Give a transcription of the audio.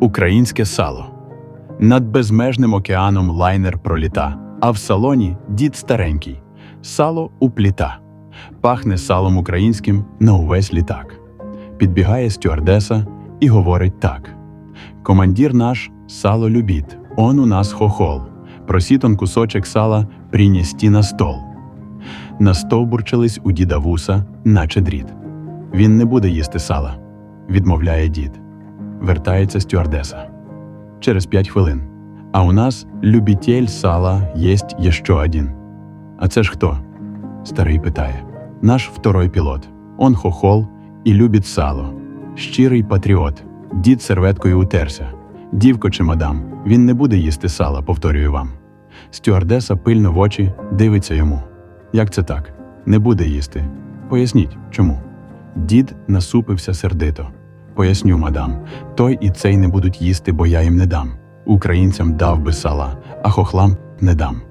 Українське сало. Над безмежним океаном лайнер проліта, а в салоні дід старенький. Сало упліта. Пахне салом українським на увесь літак. Підбігає стюардеса і говорить так: Командір наш сало любіт, он у нас хохол. Просітон кусочек сала принести на стол. Настовбурчились у діда вуса, наче дріт. Він не буде їсти сала, відмовляє дід. Вертається стюардеса. Через п'ять хвилин. А у нас любітель сала єсть ще один. А це ж хто? Старий питає. Наш второй пілот. Он хохол і любить сало. Щирий патріот. Дід серветкою утерся. Дівко чи мадам, він не буде їсти сала, повторюю вам. Стюардеса пильно в очі дивиться йому. Як це так? Не буде їсти. Поясніть, чому? Дід насупився сердито. Поясню, мадам, той і цей не будуть їсти, бо я їм не дам. Українцям дав би сала, а хохлам не дам.